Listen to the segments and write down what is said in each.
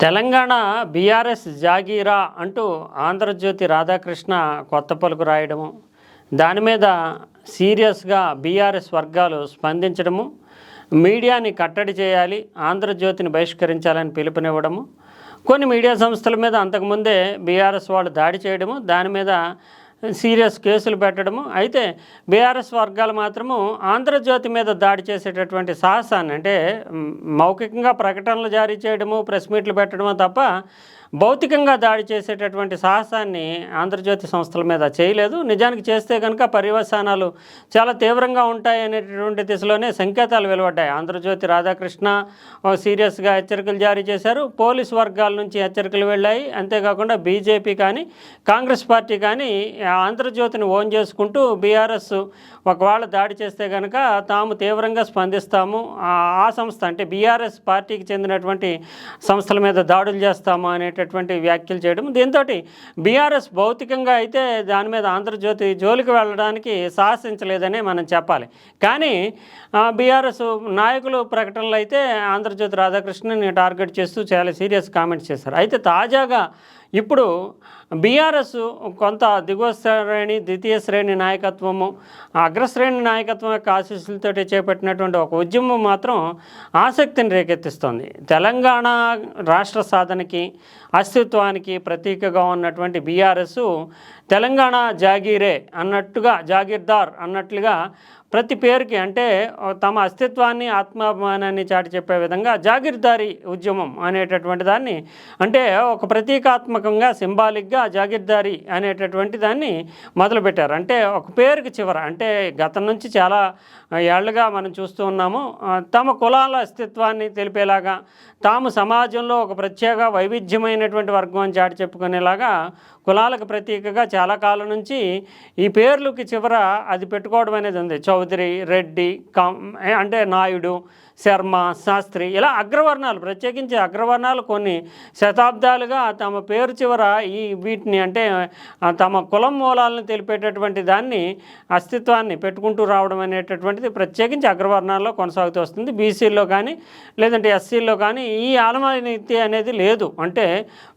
Telangana BRS జాగీరా అంటూ ఆంధ్రజ్యోతి రాధాకృష్ణ కొత్త పలుకు రాయడము దాని మీద సీరియస్గా బీఆర్ఎస్ వర్గాలు స్పందించడము మీడియాని కట్టడి చేయాలి ఆంధ్రజ్యోతిని బహిష్కరించాలని పిలుపునివ్వడము కొన్ని మీడియా సంస్థల మీద అంతకుముందే బీఆర్ఎస్ వాళ్ళు దాడి చేయడము దాని మీద సీరియస్ కేసులు పెట్టడము. అయితే బీఆర్ఎస్ వర్గాలు మాత్రము ఆంధ్రజ్యోతి మీద దాడి చేసేటటువంటి సాహసాన్ని అంటే మౌఖికంగా ప్రకటనలు జారీ చేయడము ప్రెస్ మీట్లు పెట్టడము తప్ప భౌతికంగా దాడి చేసేటటువంటి సాహసాన్ని ఆంధ్రజ్యోతి సంస్థల మీద చేయలేదు. నిజానికి చేస్తే కనుక పర్యవసానాలు చాలా తీవ్రంగా ఉంటాయి అనేటటువంటి దిశలోనే సంకేతాలు వెలువడ్డాయి. ఆంధ్రజ్యోతి రాధాకృష్ణ సీరియస్గా హెచ్చరికలు జారీ చేశారు. పోలీస్ వర్గాల నుంచి హెచ్చరికలు వెళ్ళాయి. అంతేకాకుండా బీజేపీ కానీ కాంగ్రెస్ పార్టీ కానీ ఆంధ్రజ్యోతిని ఓన్ చేసుకుంటూ బీఆర్ఎస్ ఒకవేళ దాడి చేస్తే కనుక తాము తీవ్రంగా స్పందిస్తాము. ఆ సంస్థ అంటే బీఆర్ఎస్ పార్టీకి చెందినటువంటి సంస్థల మీద దాడులు చేస్తాము అనేటటువంటి వ్యాఖ్యలు చేయడం. దీంతో బీఆర్ఎస్ భౌతికంగా అయితే దాని మీద ఆంధ్రజ్యోతి జోలికి వెళ్ళడానికి సాహసించలేదనే మనం చెప్పాలి. కానీ బీఆర్ఎస్ నాయకులు ప్రకటనలు అయితే ఆంధ్రజ్యోతి రాధాకృష్ణని టార్గెట్ చేస్తూ చాలా సీరియస్ కామెంట్స్ చేశారు. అయితే తాజాగా ఇప్పుడు బీఆర్ఎస్ కొంత దిగువ శ్రేణి ద్వితీయ శ్రేణి నాయకత్వము అగ్రశ్రేణి నాయకత్వం యొక్క ఆశీస్సులతో చేపట్టినటువంటి ఒక ఉద్యమం మాత్రం ఆసక్తిని రేకెత్తిస్తోంది. తెలంగాణ రాష్ట్ర సాధనకి అస్తిత్వానికి ప్రతీకగా ఉన్నటువంటి బీఆర్ఎస్ తెలంగాణ జాగీరే అన్నట్టుగా జాగీర్దార్ అన్నట్లుగా ప్రతి పేరుకి అంటే తమ అస్తిత్వాన్ని ఆత్మాభిమానాన్ని చాటి చెప్పే విధంగా జాగీర్దారీ ఉద్యమం అనేటటువంటి దాన్ని అంటే ఒక ప్రతీకాత్మకంగా సింబాలిక్గా జాగీర్దారీ అనేటటువంటి దాన్ని మొదలుపెట్టారు. అంటే ఒక పేరుకి చివర అంటే గతం నుంచి చాలా ఏళ్ళుగా మనం చూస్తూ ఉన్నాము తమ కులాల అస్తిత్వాన్ని తెలిపేలాగా తాము సమాజంలో ఒక ప్రత్యేక వైవిధ్యమైనటువంటి వర్గం అని చాటి చెప్పుకునేలాగా కులాలకు ప్రతీకగా చాలా కాలం నుంచి ఈ పేర్లకి చివర అది పెట్టుకోవడం అనేది ఉంది. చౌదరి రెడ్డి కం అంటే నాయుడు శర్మ శాస్త్రి ఇలా అగ్రవర్ణాలు ప్రత్యేకించి అగ్రవర్ణాలు కొన్ని శతాబ్దాలుగా తమ పేరు చివర ఈ వీటిని అంటే తమ కులం మూలాలను తెలిపేటటువంటి దాన్ని అస్తిత్వాన్ని పెట్టుకుంటూ రావడం అనేటటువంటిది ప్రత్యేకించి అగ్రవర్ణాల్లో కొనసాగుతూ వస్తుంది. బీసీల్లో కానీ లేదంటే ఎస్సీల్లో కానీ ఈ ఆలమనీతి అనేది లేదు. అంటే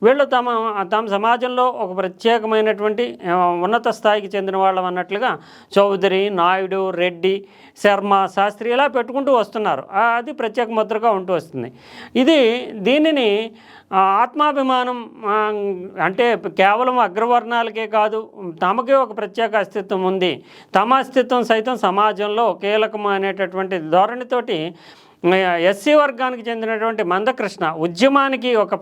వీళ్ళు తమ తమ సమాజంలో ఒక ప్రత్యేకమైనటువంటి ఉన్నత స్థాయికి చెందిన వాళ్ళం అన్నట్లుగా చౌదరి నాయుడు రెడ్డి శర్మ శాస్త్రి ఇలా పెట్టుకుంటూ వస్తున్నారు. అది ప్రత్యేక ముద్రగా ఉంటూ వస్తుంది. ఇది దీనిని ఆత్మాభిమానం అంటే కేవలం అగ్రవర్ణాలకే కాదు తమకే ఒక ప్రత్యేక అస్తిత్వం ఉంది. తమ అస్తిత్వం సైతం సమాజంలో కీలకం అనేటటువంటి ధోరణితోటి ఎస్సీ వర్గానికి చెందినటువంటి మందకృష్ణ ఉద్యమానికి ఒక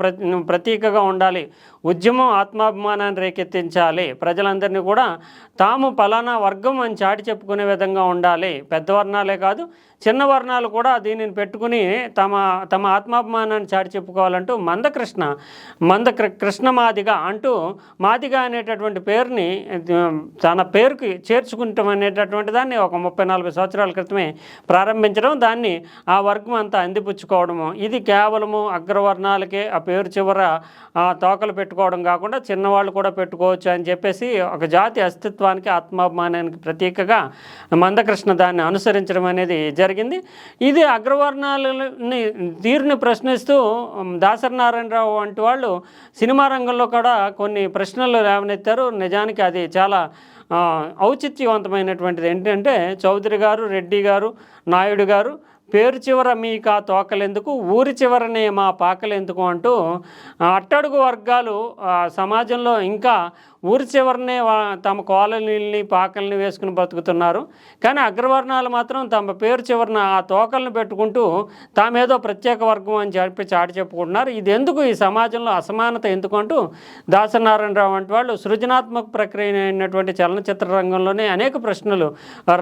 ప్రతీకగా ఉండాలి. ఉద్యమం ఆత్మాభిమానాన్ని రేకెత్తించాలి. ప్రజలందరినీ కూడా తాము పలానా వర్గం అని చాటి చెప్పుకునే విధంగా ఉండాలి. పెద్ద వర్ణాలే కాదు చిన్న వర్ణాలు కూడా దీనిని పెట్టుకుని తమ తమ ఆత్మాభిమానాన్ని చాటి చెప్పుకోవాలంటూ మందకృష్ణ మంద కృష్ణ మాదిగ అంటూ మాదిగ అనేటటువంటి పేరుని తన పేరుకి చేర్చుకుంటాం అనేటటువంటి దాన్ని ఒక ముప్పై నలభై సంవత్సరాల క్రితమే ప్రారంభించడం. దాన్ని ఆ వర్గం అంతా అందిపుచ్చుకోవడము. ఇది కేవలము అగ్రవర్ణాలకే ఆ పేరు చివర తోకలు పెట్టుకోవడం కాకుండా చిన్నవాళ్ళు కూడా పెట్టుకోవచ్చు అని చెప్పేసి ఒక జాతి అస్తిత్వానికి ఆత్మాభిమానానికి ప్రతీకగా మందకృష్ణ దాన్ని అనుసరించడం అనేది జరిగింది. ఇది అగ్రవర్ణాలని తీరుని ప్రశ్నిస్తూ దాసరినారాయణరావు వంటి వాళ్ళు సినిమా రంగంలో కూడా కొన్ని ప్రశ్నలు లేవనెత్తారు నిజానికి అది చాలా ఔచిత్యవంతమైనటువంటిది. ఏంటంటే చౌదరి గారు రెడ్డి గారు నాయుడు గారు పేరు చివర మీకు ఆ తోకలెందుకు ఊరి చివరనే మా పాకలెందుకు అంటూ అట్టడుగు వర్గాలు ఆ, సమాజంలో ఇంకా ఊరి చివరనే తమ కాలనీల్ని పాకల్ని వేసుకుని బతుకుతున్నారు. కానీ అగ్రవర్ణాలు మాత్రం తమ పేరు చివరన ఆ తోకలను పెట్టుకుంటూ తామేదో ప్రత్యేక వర్గం అని చెప్పి చాటి చెప్పుకుంటున్నారు. ఇది ఎందుకు ఈ సమాజంలో అసమానత ఎందుకు అంటూ దాసనారాయణరావు వంటి వాళ్ళు సృజనాత్మక ప్రక్రియ అయినటువంటి చలనచిత్ర రంగంలోనే అనేక ప్రశ్నలు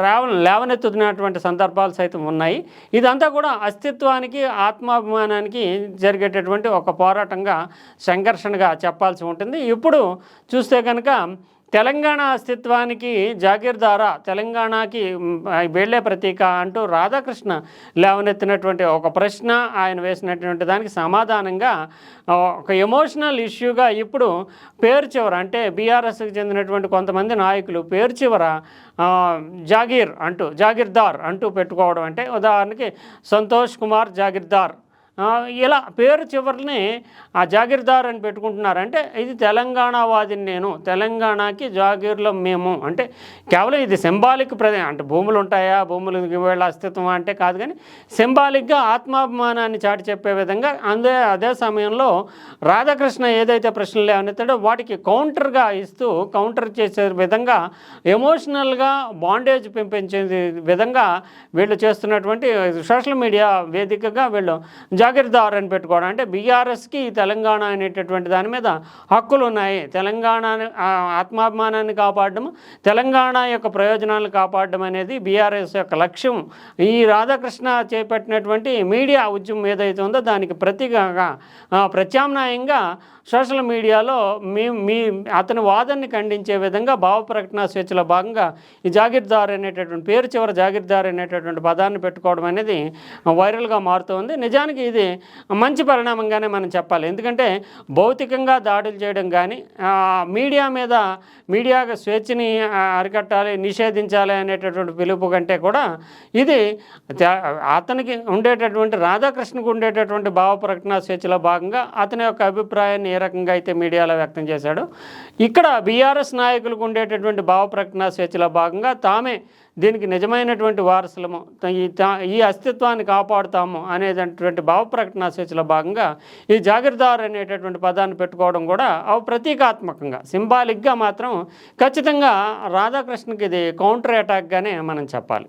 రావ లేవనెత్తుతున్నటువంటి సందర్భాలు సైతం ఉన్నాయి. ఇదంతా కూడా అస్తిత్వానికి ఆత్మాభిమానానికి జరిగేటటువంటి ఒక పోరాటంగా సంఘర్షణగా చెప్పాల్సి ఉంటుంది. ఇప్పుడు చూస్తే కనుక తెలంగాణ అస్తిత్వానికి జాగీర్దారా తెలంగాణకి వెళ్ళే ప్రతీక అంటూ రాధాకృష్ణ లేవనెత్తినటువంటి ఒక ప్రశ్న ఆయన వేసినటువంటి దానికి సమాధానంగా ఒక ఎమోషనల్ ఇష్యూగా ఇప్పుడు పేరు చివర అంటే బీఆర్ఎస్కి చెందినటువంటి కొంతమంది నాయకులు పేరు చివర జాగీర్ అంటూ జాగీర్దార్ అంటూ పెట్టుకోవడం అంటే ఉదాహరణకి సంతోష్ కుమార్ జాగీర్దార్ ఇలా పేరు చివరిని ఆ జాగీర్దార్ అని పెట్టుకుంటున్నారు. అంటే ఇది తెలంగాణ వాదిని నేను తెలంగాణకి జాగీర్లో మేము. అంటే కేవలం ఇది సింబాలిక్ ప్రదే అంటే భూములు ఉంటాయా భూములు వీళ్ళ అస్తిత్వం అంటే కాదు కానీ సింబాలిక్గా ఆత్మాభిమానాన్ని చాటి చెప్పే విధంగా అందే అదే సమయంలో రాధాకృష్ణ ఏదైతే ప్రశ్నలు లేవనెత్తాడో వాటికి కౌంటర్గా ఇస్తూ కౌంటర్ చేసే విధంగా ఎమోషనల్గా బాండేజ్ పెంపించే విధంగా వీళ్ళు చేస్తున్నటువంటి సోషల్ మీడియా వేదికగా వీళ్ళు జాగీర్దార్ అని పెట్టుకోవడం. అంటే బీఆర్ఎస్కి తెలంగాణ అనేటటువంటి దాని మీద హక్కులు ఉన్నాయి తెలంగాణ ఆత్మాభిమానాన్ని కాపాడడం తెలంగాణ యొక్క ప్రయోజనాలను కాపాడడం అనేది బీఆర్ఎస్ యొక్క లక్ష్యం. ఈ రాధాకృష్ణ చేపట్టినటువంటి మీడియా ఉద్యమం ఏదైతే ఉందో దానికి ప్రతిగా ప్రత్యామ్నాయంగా సోషల్ మీడియాలో మీ మీ అతని వాదనని ఖండించే విధంగా భావ ప్రకటన స్వేచ్ఛలో భాగంగా ఈ జాగీర్దార్ అనేటటువంటి పేరు చివర జాగీర్దార్ అనేటటువంటి పదాన్ని పెట్టుకోవడం అనేది వైరల్గా మారుతుంది నిజానికి ఇది మంచి పరిణామంగానే మనం చెప్పాలి. ఎందుకంటే భౌతికంగా దాడులు చేయడం కానీ మీడియా మీద మీడియా స్వేచ్ఛని అరికట్టాలి నిషేధించాలి అనేటటువంటి పిలుపు కంటే కూడా ఇది అతనికి ఉండేటటువంటి రాధాకృష్ణకు ఉండేటటువంటి భావ ప్రకటన స్వేచ్ఛలో భాగంగా అతని యొక్క అభిప్రాయాన్ని ఏ రకంగా అయితే మీడియాలో వ్యక్తం చేశాడో ఇక్కడ బీఆర్ఎస్ నాయకులకు ఉండేటటువంటి భావ ప్రకటన స్వేచ్ఛలో భాగంగా తామే దీనికి నిజమైనటువంటి వారసులము. ఈ తా- ఈ అస్తిత్వాన్ని కాపాడుతాము అనేటటువంటి భావ ప్రకటన స్వేచ్ఛలో భాగంగా ఈ జాగీర్దార్ అనేటటువంటి పదాన్ని పెట్టుకోవడం కూడా అవి ప్రతీకాత్మకంగా సింబాలిక్గా మాత్రం ఖచ్చితంగా రాధాకృష్ణకి ఇది కౌంటర్ అటాక్గానే మనం చెప్పాలి.